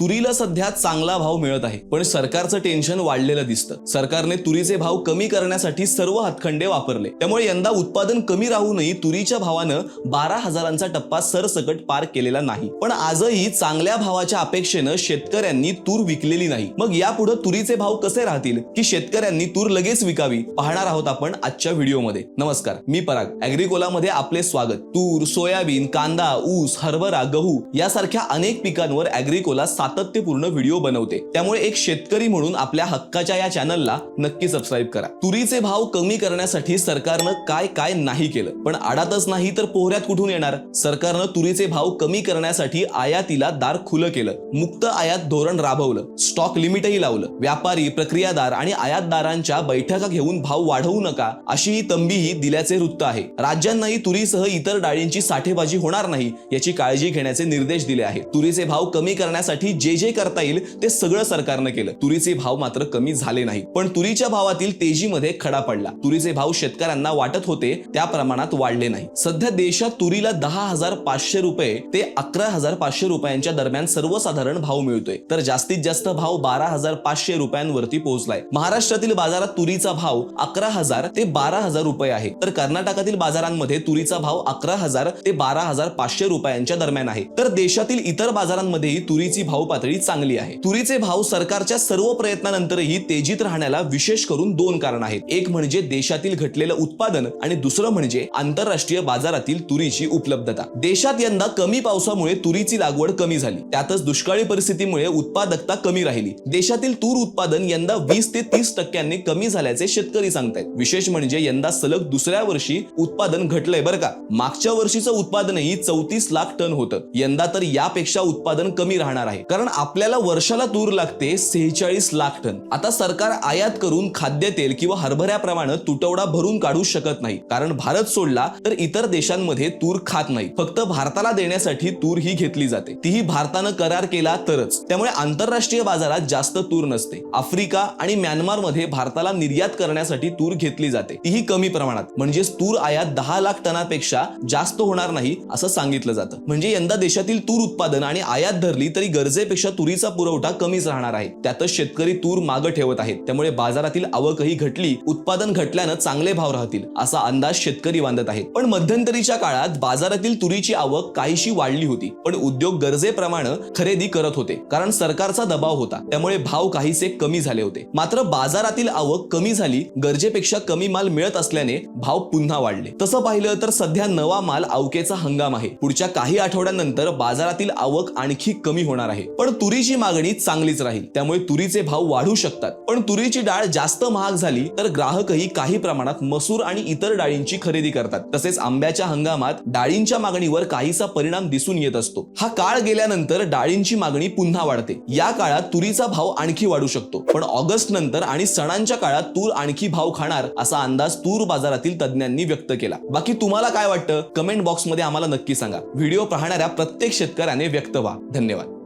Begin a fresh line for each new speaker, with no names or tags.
तुरीला सध्या चांगला भाव मिळत आहे. पण सरकारचं टेन्शन वाढलेलं दिसतं. सरकारने तुरीचे भाव कमी करण्यासाठी सर्व हातखंडे वापरले. त्यामुळे यंदा उत्पादन कमी राहूनही तुरीच्या भावानं बारा हजारांचा टप्पा सरसकट पार केलेला नाही. पण आजही चांगल्या भावाच्या अपेक्षेनं शेतकऱ्यांनी तूर विकलेली नाही. मग यापुढे तुरीचे भाव कसे राहतील? की शेतकऱ्यांनी तूर लगेच विकावी? पाहणार आहोत आपण आजच्या व्हिडिओमध्ये. नमस्कार मी पराग. अॅग्रिकोलामध्ये आपले स्वागत. तूर सोयाबीन कांदा ऊस हरभरा गहू यासारख्या अनेक पिकांवर अॅग्रिकोला सातत्यपूर्ण व्हिडिओ बनवते. त्यामुळे एक शेतकरी म्हणून आपल्या हक्काच्या या चॅनलला नक्की सबस्क्राईब करा. तुरीचे भाव कमी करण्यासाठी सरकारनं काय काय नाही केलं. पण आडातच नाही तर पोहऱ्यात कुठून येणार? सरकारनं तुरीचे भाव कमी करण्यासाठी आयातीला दार खुलं केलं. मुक्त आयात धोरण राबवलं. स्टॉक लिमिटही लावलं. व्यापारी प्रक्रियादार आणि आयातदारांच्या बैठका घेऊन भाव वाढवू नका अशी ही तंबीही दिल्याचे वृत्त आहे. राज्यांनाही तुरीसह इतर डाळींची साठेबाजी होणार नाही याची काळजी घेण्याचे निर्देश दिले आहेत. तुरीचे भाव कमी करण्यासाठी जे जे करता येईल ते सगळं सरकारनं केलं. तुरीचे भाव मात्र कमी झाले नाही पण तुरीच्या भावातील तेजीमध्ये खडा पडला. तुरीचे भाव शेतकऱ्यांना वाटत होते त्या प्रमाणात वाढले नाही. सध्या देशात तुरीला दहा हजार पाचशे रुपये ते अकरा हजार पाचशे रुपयांच्या दरम्यान सर्वसाधारण भाव मिळतोय. तर जास्तीत जास्त भाव बारा हजार पाचशे रुपयांवरती पोहोचलाय. महाराष्ट्रातील बाजारात तुरीचा भाव अकरा हजार ते बारा हजार रुपये आहे. तर कर्नाटकातील बाजारांमध्ये तुरीचा भाव अकरा हजार ते बारा हजार पाचशे रुपयांच्या दरम्यान आहे. तर देशातील इतर बाजारांमध्येही तुरीची भाव पातळी चांगली आहे. तुरीचे भाव सरकारच्या सर्व प्रयत्नानंतरही तेजीत राहण्याला विशेष करून दोन कारण आहेत. एक म्हणजे देशातील घटलेलं उत्पादन आणि दुसरं म्हणजे आंतरराष्ट्रीय बाजारातील तुरीची उपलब्धता. देशात यंदा कमी पावसामुळे तुरीची लागवड कमी झाली. त्यातच दुष्काळी परिस्थितीमुळे उत्पादकता कमी राहिली. देशातील तूर उत्पादन यंदा वीस ते तीस टक्क्यांनी कमी झाल्याचे शेतकरी सांगतायत. विशेष म्हणजे यंदा सलग दुसऱ्या वर्षी उत्पादन घटलंय बरं का. मागच्या वर्षीचं उत्पादनही चौतीस लाख टन होतं. यंदा तर यापेक्षा उत्पादन कमी राहणार आहे. कारण आपल्याला वर्षाला तूर लागते सेहेचाळीस लाख टन. आता सरकार आयात करून खाद्यतेल किंवा हरभऱ्याप्रमाणे तुटवडा भरून काढू शकत नाही. कारण भारत सोडला तर इतर देशांमध्ये तूर खात नाही. फक्त भारताला देण्यासाठी तूर ही घेतली जाते. तीही भारतानं करार केला तरच. त्यामुळे आंतरराष्ट्रीय बाजारात जास्त तूर नसते. आफ्रिका आणि म्यानमारमध्ये भारताला निर्यात करण्यासाठी तूर घेतली जाते. तीही कमी प्रमाणात. म्हणजेच तूर आयात दहा लाख टनापेक्षा जास्त होणार नाही असं सांगितलं जातं. म्हणजे यंदा देशातील तूर उत्पादन आणि आयात धरली तरी गरजे गरजेपेक्षा तुरीचा पुरवठा कमीच राहणार आहे. त्यातच शेतकरी तूर मागं ठेवत आहेत. त्यामुळे बाजारातील आवकही घटली उत्पादन घटल्यानं चांगले भाव राहतील असा अंदाज शेतकरी बांधत आहेत. पण मध्यंतरीच्या काळात बाजारातील तुरीची आवक काहीशी वाढली होती. पण उद्योग गरजेप्रमाणे खरेदी करत होते. कारण सरकारचा दबाव होता. त्यामुळे भाव काहीसे कमी झाले होते. मात्र बाजारातील आवक कमी झाली गरजेपेक्षा कमी माल मिळत असल्याने भाव पुन्हा वाढले. तसं पाहिलं तर सध्या नवा माल अवकेचा हंगाम आहे. पुढच्या काही आठवड्यानंतर बाजारातील आवक आणखी कमी होणार आहे. पण तुरीची मागणी चांगलीच राहील. त्यामुळे तुरीचे भाव वाढू शकतात. पण तुरीची डाळ जास्त महाग झाली तर ग्राहकही काही प्रमाणात मसूर आणि इतर डाळींची खरेदी करतात. तसेच आंब्याच्या हंगामात डाळींच्या मागणीवर काहीसा परिणाम दिसून येत असतो. हा काळ गेल्यानंतर डाळींची मागणी पुन्हा वाढते. या काळात तुरीचा भाव आणखी वाढू शकतो. पण ऑगस्ट नंतर आणि सणांच्या काळात तूर आणखी भाव खाणार असा अंदाज तूर बाजारातील तज्ज्ञांनी व्यक्त केला. बाकी तुम्हाला काय वाटतं? कमेंट बॉक्समध्ये आम्हाला नक्की सांगा. व्हिडिओ पाहणाऱ्या प्रत्येक शेतकऱ्याने व्यक्त व्हा. धन्यवाद.